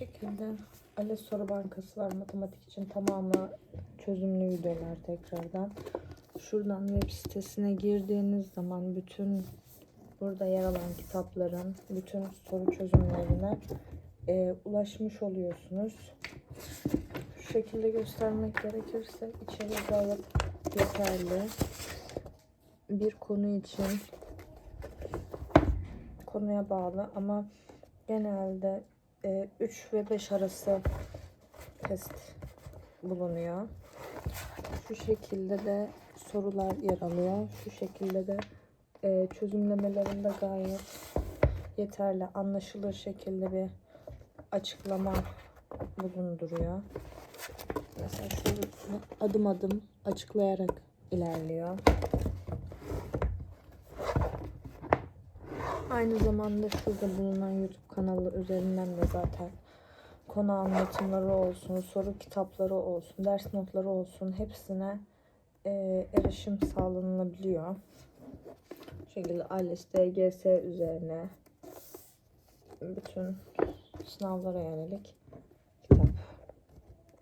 şekilde ALES soru bankası var matematik için tamamı çözümlü videolar tekrardan. Şuradan web sitesine girdiğiniz zaman bütün burada yer alan kitapların bütün soru çözümlerine e, ulaşmış oluyorsunuz. Şu şekilde göstermek gerekirse içeri gayet yeterli. Bir konu için konuya bağlı ama genelde 3 ve 5 arası test bulunuyor. Şu şekilde de sorular yer alıyor. Şu şekilde de e, çözümlemelerinde gayet yeterli, anlaşılır şekilde bir açıklama bulunduruyor. Mesela şurasını adım adım açıklayarak ilerliyor. Aynı zamanda şurada bulunan YouTube kanalı üzerinden de zaten konu anlatımları olsun, soru kitapları olsun, ders notları olsun hepsine e, erişim sağlanabiliyor. Bu şekilde ALES, DGS üzerine bütün sınavlara yönelik